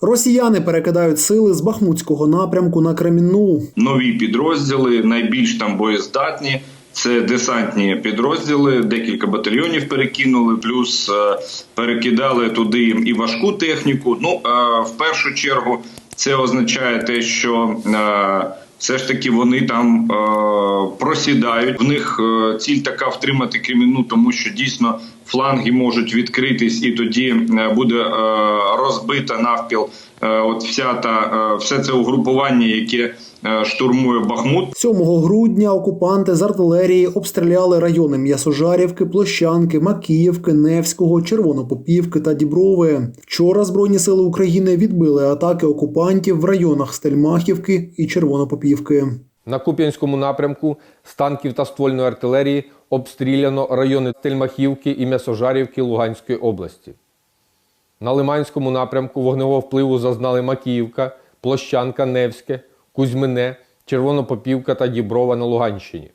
Росіяни перекидають сили з Бахмутського напрямку на Кремінну. нові підрозділи, найбільш там боєздатні. Це десантні підрозділи, декілька батальйонів перекинули, плюс е, перекидали туди і важку техніку. Ну е, в першу чергу це означає те, що е, все ж таки вони там е, просідають. В них е, ціль така втримати кріміну, тому що дійсно фланги можуть відкритись, і тоді е, буде е, розбита навпіл. е, От вся та е, все це угрупування, яке штурмує Бахмут. 7 грудня окупанти з артилерії обстріляли райони М'ясожарівки, Площанки, Макіївки, Невського, Червонопопівки та Діброви. Вчора Збройні сили України відбили атаки окупантів в районах Стельмахівки і Червонопопівки. На Куп'янському напрямку з танків та ствольної артилерії обстріляно райони Тельмахівки і М'ясожарівки Луганської області. На Лиманському напрямку вогневого впливу зазнали Макіївка, Площанка, Невське, Кузьмине, Червонопопівка та Діброва на Луганщині.